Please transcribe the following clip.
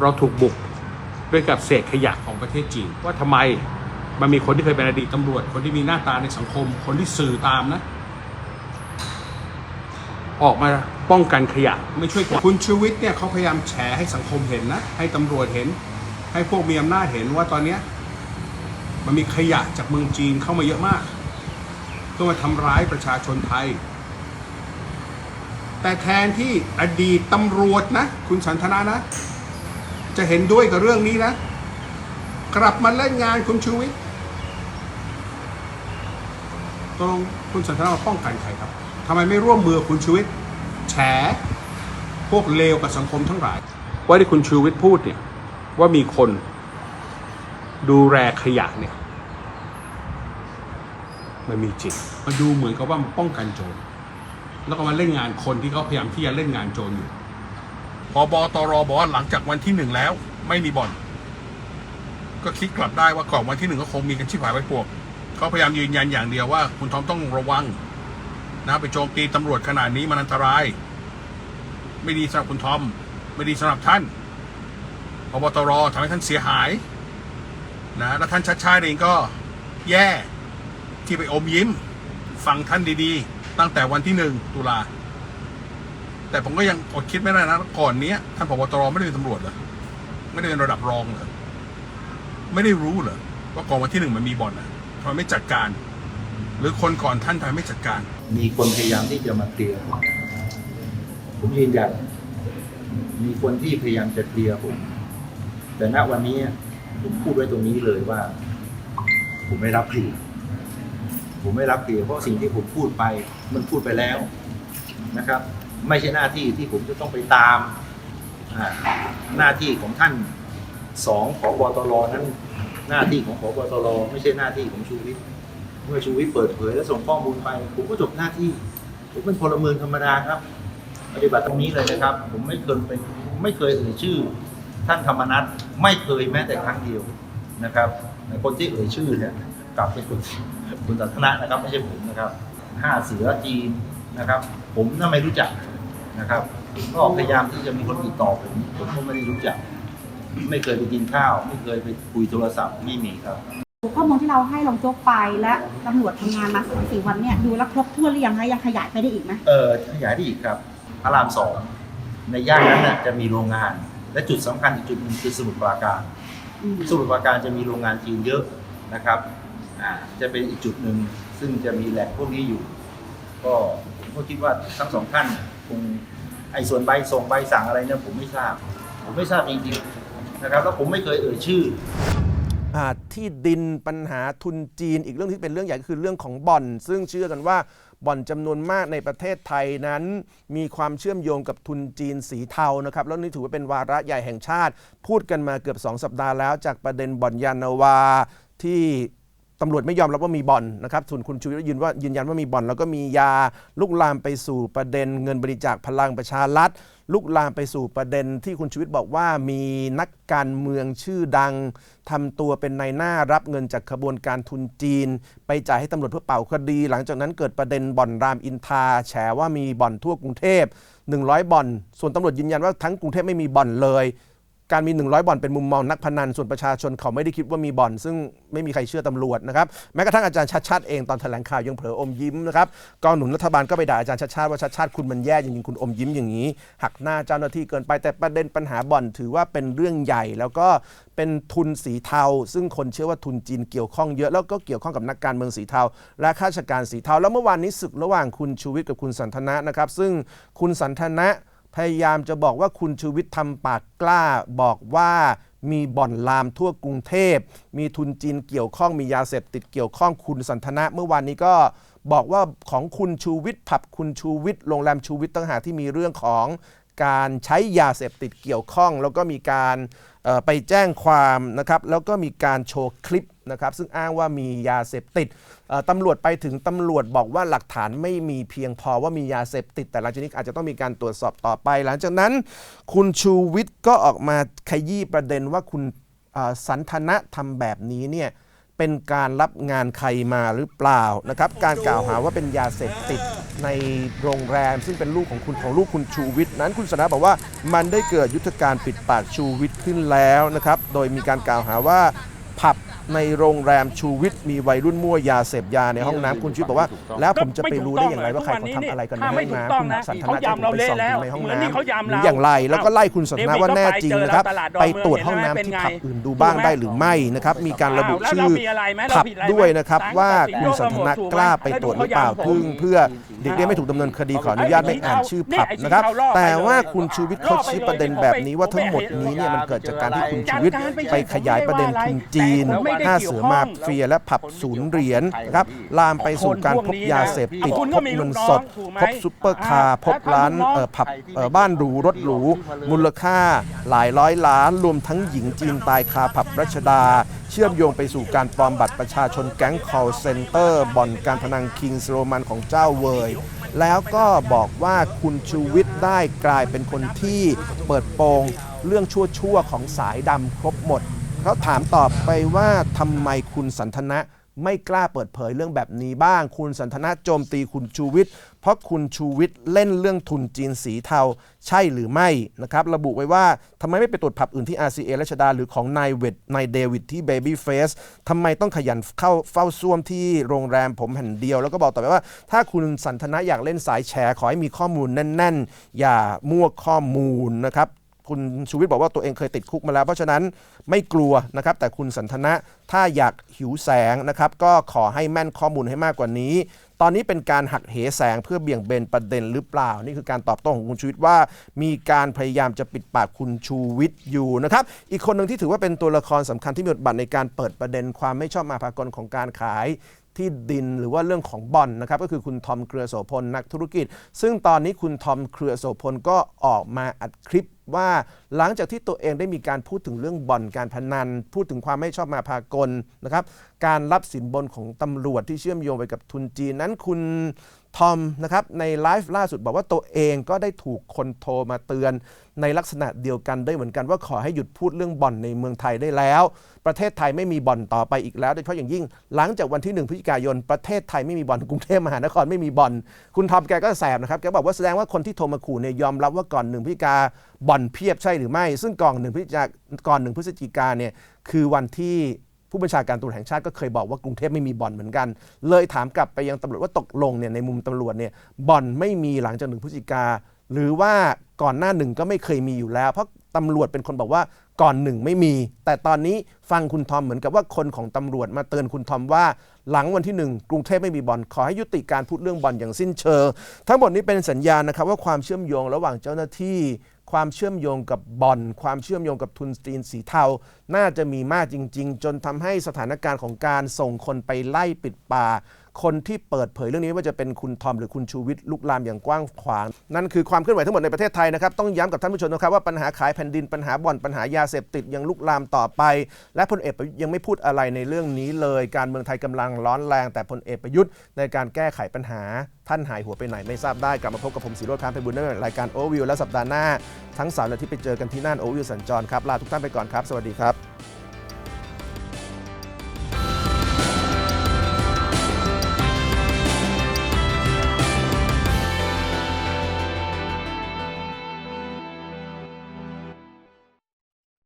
เราถูกบุกด้วยกับเศษขยะของประเทศจีน ว่าทำไมมันมีคนที่เคยเป็นอดีตตำรวจ คนที่มีหน้าตาในสังคม คนที่สื่อตามนะ ออกมาป้องกันขยะไม่ช่วยกวาดคุณชูวิทย์เนี่ยเขาพยายามแฉให้สังคมเห็นนะ ให้ตำรวจเห็น ให้พวกมีอำนาจเห็นว่าตอนเนี้ยมันมีขยะจากเมืองจีนเข้ามาเยอะมากเพื่อมาทำร้ายประชาชนไทย แต่แทนที่อดีตตำรวจนะ คุณสันทนานะ จะเห็นด้วยกับเรื่องนี้นะ กลับมาเล่นงานคุณชูวิทย์ตกลงคุณสันทนามาป้องกันใครครับทำไมไม่ร่วมมือกับคุณชูวิทย์แฉพวกเลวกับสังคมทั้งหลาย ว่าที่คุณชูวิทย์พูดเนี่ย ว่ามีคนดูแลขยะเนี่ย มันมีจริงมันดูเหมือนกับว่ามันป้องกันโจรแล้วก็มาเล่นงานคนที่เขาพยายามที่จะเล่นงานโจรอยู่ พอบตรบอกว่าหลังจากวันที่หนึ่งแล้ว ไม่มีบ่อน ก็คิดกลับได้ว่าก่อนวันที่หนึ่งก็คงมีกันชิบหายไปพวกเขาพยายามยืนยันอย่างเดียวว่า คุณทอมต้องระวัง นะไปโจมตีตำรวจขนาดนี้มันอันตราย ไม่ดีสำหรับคุณทอม ไม่ดีสำหรับท่านพบตรทำให้ท่านเสียหาย นะแล้วท่านชัดชาติเองก็แย่ที่ไปอมยิ้ม ฟังท่านดีๆ ตั้งแต่วันที่หนึ่งตุลา แต่ผมก็ยังอดคิดไม่ได้นะ ก่อนเนี้ยท่านผบตรไม่ได้เป็นตำรวจเหรอไม่ได้เป็นระดับรองเหรอไม่ได้รู้เหรอว่าก่อนวันที่หนึ่งมันมีบ่อนอะทำไมไม่จัดการ หรือคนก่อนท่านทำไมไม่จัดการ มีคนพยายามที่จะมาเคลียร์ผมผมยืนยันมีคนที่พยายามจะเคลียร์ผม แต่ณวันนี้ผมพูดไว้ตรงนี้เลยว่า ผมไม่รับเคลียร์ผมไม่รับเคลียร์เพราะสิ่งที่ผมพูดไป มันพูดไปแล้วนะครับ ไม่ใช่หน้าที่ที่ผมจะต้องไปตามหน้าที่ของท่านสองผบตรนั้น หน้าที่ของผบตรไม่ใช่หน้าที่ของชูวิทย์เมื่อชูวิทย์เปิดเผยและส่งข้อมูลไป ผมก็จบหน้าที่ผมเป็นพลเมืองธรรมดาครับ ปฏิบัติตรงนี้เลยนะครับ ผมไม่เคยเป็นไม่เคยเอ่ยชื่อ ท่านธรรมนัฐไม่เคยแม้แต่ครั้งเดียวนะครับคนที่เอ่ยชื่อเนี่ยกลับเป็นคุณคุณสันทนะนะครับ ไม่ใช่ผมนะครับห้าเสือจีนนะครับ ผมน่าไม่รู้จัก นะครับ ก็พยายามที่จะมีคนติดต่อผมผมก็ไม่ได้รู้จัก ไม่เคยไปกินข้าว ไม่เคยไปคุยโทรศัพท์ไม่มีครับ ข้อมูลที่เราให้รองโจ๊กไปและตำรวจทำงานมาสามสี่วันเนี่ยดูแลวครบถ้วนหรือยังคะยังขยายไปได้อีกไหมเออขยายได้อีกครับพระรามสองในย่านนั้นน่ะจะมีโรงงาน และจุดสำคัญอีกจุดหนึ่งคือสมุทรปราการ อืมสมุทรปราการจะมีโรงงานจีนเยอะนะครับอ่าจะเป็นอีกจุดหนึ่งซึ่งจะมีแหล่งพวกนี้อยู่ ก็ผมก็คิดว่าทั้งสองท่าน คงไอ้ส่วนใบส่งใบสั่งอะไรเนี่ยผมไม่ทราบ ผมไม่ทราบจริงๆนะครับแล้วผมไม่เคยเอ่ยชื่อ อ่าที่ดินปัญหาทุนจีนอีกเรื่องที่เป็นเรื่องใหญ่ก็คือเรื่องของบ่อน ซึ่งเชื่อกันว่าบ่อนจำนวนมากในประเทศไทยนั้น มีความเชื่อมโยงกับทุนจีนสีเทานะครับแล้วนี่ถือว่าเป็นวาระใหญ่แห่งชาติ พูดกันมาเกือบ 2 สัปดาห์แล้ว จากประเด็นบ่อนยานนาวาที่ ตำรวจไม่ยอมรับว่ามีบ่อนนะครับส่วนคุณชูวิทย์ยืนว่ายืนยันว่ามีบ่อน แล้วก็มียาลุกลามไปสู่ประเด็นเงินบริจาคพลังประชารัฐลุกลามไปสู่ประเด็นที่คุณชูวิทย์บอกว่ามีนักการเมืองชื่อดังทำตัวเป็นนายหน้ารับเงินจากขบวนการทุนจีน ไปจ่ายให้ตำรวจเพื่อเป่าคดี หลังจากนั้นเกิดประเด็นบ่อนรามอินทาแฉว่ามีบ่อนทั่วกรุงเทพ100บ่อน ส่วนตำรวจยืนยันว่าทั้งกรุงเทพไม่มีบ่อนเลย การมี 100บ่อนเป็นมุมมองนักพนันส่วนประชาชนเขาไม่ได้คิดว่ามีบ่อน ซึ่งไม่มีใครเชื่อตำรวจนะครับแม้กระทั่งอาจารย์ชัดชาติเองตอนแถลงข่าวยังเผลออมยิ้มนะครับกองหนุนรัฐบาลก็ไปด่าอาจารย์ชัดชาติว่าชัดชาติคุณมันแย่จริงๆคุณอมยิ้มอย่างนี้ หักหน้าเจ้าหน้าที่เกินไปแต่ประเด็นปัญหาบ่อนถือว่าเป็นเรื่องใหญ่แล้วก็เป็นทุนสีเทา ซึ่งคนเชื่อว่าทุนจีนเกี่ยวข้องเยอะแล้วก็เกี่ยวข้องกับนักการเมืองสีเทา และข้าราชการสีเทา แล้วเมื่อวานนี้ศึกระหว่างคุณชูวิทย์กับคุณสันทนะนะครับซึ่งคุณสันทนะ พยายามจะบอกว่าคุณชูวิทย์ทำปากกล้าบอกว่ามีบ่อนลามทั่วกรุงเทพ มีทุนจีนเกี่ยวข้องมียาเสพติดเกี่ยวข้องคุณสันทนะเมื่อวานนี้ก็บอกว่าของคุณชูวิทย์ผับคุณชูวิทย์โรงแรมชูวิทย์ต่างหากที่มีเรื่องของการใช้ยาเสพติดเกี่ยวข้อง แล้วก็มีการไปแจ้งความนะครับ แล้วก็มีการโชว์คลิป นะครับซึ่งอ้างว่ามียาเสพติดตำรวจไปถึงตำรวจบอกว่าหลักฐานไม่มีเพียงพอว่ามียาเสพติด แต่หลังจากนี้อาจจะต้องมีการตรวจสอบต่อไป หลังจากนั้น คุณชูวิทย์ก็ออกมาขยี้ประเด็นว่าคุณสันทนะทำแบบนี้เนี่ยเป็นการรับงานใครมาหรือเปล่านะครับการกล่าวหาว่าเป็นยาเสพติดในโรงแรม ซึ่งเป็นลูกของคุณของลูกคุณชูวิทย์นั้นคุณสนธบอกว่ามันได้เกิดยุทธการปิดปากชูวิทย์ขึ้นแล้วนะครับโดยมีการกล่าวหาว่า ในโรงแรมชูวิทย์มีวัยรุ่นมั่วยาเสพยาในห้องน้ำคุณชูวิทย์บอกว่า แล้วผมจะไปรู้ได้อย่างไรว่าใครเขาทำอะไรกันในห้องน้ำคุณสันทนาจะไปส่องดูในห้องน้ำหรืออย่างไรแล้วก็ไล่คุณสันทนาว่าแน่จริงนะครับไปตรวจห้องน้ำที่ผับอื่นดูบ้างได้หรือไม่นะครับมีการระบุชื่อผับด้วยนะครับว่าคุณสันทนากล้าไปตรวจหรือเปล่าเพื่อเพื่อเด็กได้ไม่ถูกดำเนินคดีขออนุญาตไม่อ่านชื่อผับนะครับ แต่ว่าคุณชูวิทย์เขาชี้ประเด็นแบบนี้ว่าทั้งหมดนี้เนี่ยมันเกิดจากการที่คุณชูวิทย์ไปขยายประเด็นทุนจีนห้าเสือมาเฟียและผับศูนย์เหรียญนะครับลามไปสู่การพบยาเสพติดพบเงินสด พบซุปเปอร์คาร์พบร้านเอ่อผับเอ่อบ้านหรูรถหรู มูลค่าหลายร้อยล้าน รวมทั้งหญิงจีนตายคาผับรัชดา เชื่อมโยงไปสู่การปลอมบัตรประชาชนแก๊ง call center บ่อนการพนันคิงส์โรมันของเจ้าเวยแล้วก็บอกว่าคุณชูวิทย์ได้กลายเป็นคนที่เปิดโปงเรื่องชั่วๆของสายดำครบหมด เขาถามตอบไปว่าทำไมคุณสันทนะไม่กล้าเปิดเผยเรื่องแบบนี้บ้าง คุณสันทนะโจมตีคุณชูวิทย์เพราะคุณชูวิทย์เล่นเรื่องทุนจีนสีเทาใช่หรือไม่นะครับ ระบุไว้ว่าทำไมไม่ไปตรวจผับอื่นที่ RCA รัชดา หรือของนายเวดนายเดวิดที่ Baby Face ทำไมต้องขยันเข้าเฝ้าซ่วมที่โรงแรมผมแห่งเดียว แล้วก็บอกต่อไปว่า ถ้าคุณสันทนะอยากเล่นสายแฉขอให้มีข้อมูลแน่น ๆ อย่ามั่วข้อมูลนะครับ คุณชูวิทย์บอกว่าตัวเองเคยติดคุกมาแล้ว เพราะฉะนั้นไม่กลัวนะครับ แต่คุณสันทนะถ้าอยากหิวแสงนะครับ ก็ขอให้แม่นข้อมูลให้มากกว่านี้ ตอนนี้เป็นการหักเหแสงเพื่อเบี่ยงเบนประเด็นหรือเปล่า นี่คือการตอบโต้ของคุณชูวิทย์ว่า มีการพยายามจะปิดปากคุณชูวิทย์อยู่นะครับ อีกคนหนึ่งที่ถือว่าเป็นตัวละครสำคัญที่มีบทบาทในการเปิดประเด็นความไม่ชอบมาพากลของการขายที่ดินหรือว่าเรื่องของบอนนะครับก็คือคุณทอมเครือโสพลนักธุรกิจ ซึ่งตอนนี้คุณทอมเครือโสพลก็ออกมาอัดคลิป ว่า หลังจากที่ตัวเองได้มีการพูดถึงเรื่องบ่อนการพนัน พูดถึงความไม่ชอบมาพากลนะครับ การรับสินบนของตำรวจที่เชื่อมโยงไปกับทุนจีนนั้นคุณทอมนะครับในไลฟ์ล่าสุดบอกว่าตัวเองก็ได้ถูกคนโทรมาเตือน ในลักษณะเดียวกันด้วยเหมือนกันว่าขอให้หยุดพูดเรื่องบ่อนในเมืองไทยได้แล้ว ประเทศไทยไม่มีบ่อนต่อไปอีกแล้วโดยเฉพาะอย่างยิ่ง หลังจากวันที่ 1พฤศจิกายน ประเทศไทยไม่มีบ่อนกรุงเทพมหานครไม่มีบ่อนคุณทอมแกก็แสบนะครับแกบอกว่าแสดงว่าคนที่โทรมาขู่เนี่ยยอมรับว่าก่อนหนึ่งพฤศจิกาบ่อนเพียบใช่หรือไม่ ซึ่งก่อนหนึ่งพฤศจิกาก่อนหนึ่งพฤศจิกาเนี่ยคือวันที่ผู้บัญชาการตำรวจแห่งชาติก็เคยบอกว่ากรุงเทพไม่มีบ่อนเหมือนกัน เลยถามกลับไปยังตำรวจว่าตกลงเนี่ยในมุมตำรวจเนี่ยบ่อนไม่มีหลังจากหนึ่งพฤศจิกาหรือว่าก่อนหน้าหนึ่งก็ไม่เคยมีอยู่แล้ว เพราะตำรวจเป็นคนบอกว่าก่อนหนึ่งไม่มี แต่ตอนนี้ฟังคุณทอมเหมือนกับว่าคนของตำรวจมาเตือนคุณทอมว่า หลังวันที่หนึ่งกรุงเทพไม่มีบอนขอให้ยุติการพูดเรื่องบอนอย่างสิ้นเชิง ทั้งหมดนี้เป็นสัญญาณนะครับว่าความเชื่อมโยงระหว่างเจ้าหน้าที่ ความเชื่อมโยงกับบอลความเชื่อมโยงกับทุนจีนสีเทา น่าจะมีมากจริง ๆ จนทำให้สถานการณ์ของการส่งคนไปไล่ปิดป่า คนที่เปิดเผยเรื่องนี้ว่าจะเป็นคุณทอมหรือคุณชูวิทย์ลุกลามอย่างกว้างขวาง นั่นคือความเคลื่อนไหวทั้งหมดในประเทศไทยนะครับต้องย้ำกับท่านผู้ชมนะครับว่าปัญหาขายแผ่นดินปัญหาบ่อนปัญหายาเสพติดยังลุกลามต่อไป และพลเอกประยุทธ์ยังไม่พูดอะไรในเรื่องนี้เลย การเมืองไทยกำลังร้อนแรง แต่พลเอกประยุทธ์ในการแก้ไขปัญหา ท่านหายหัวไปไหนไม่ทราบได้กลับมาพบกับผมสีโรจน์พานไพบุญในรายการโอวิวและสัปดาห์หน้า ทั้งสามนาทีไปเจอกันที่น่านโอวิวสัญจรครับลาทุกท่านไปก่อนครับ สวัสดีครับ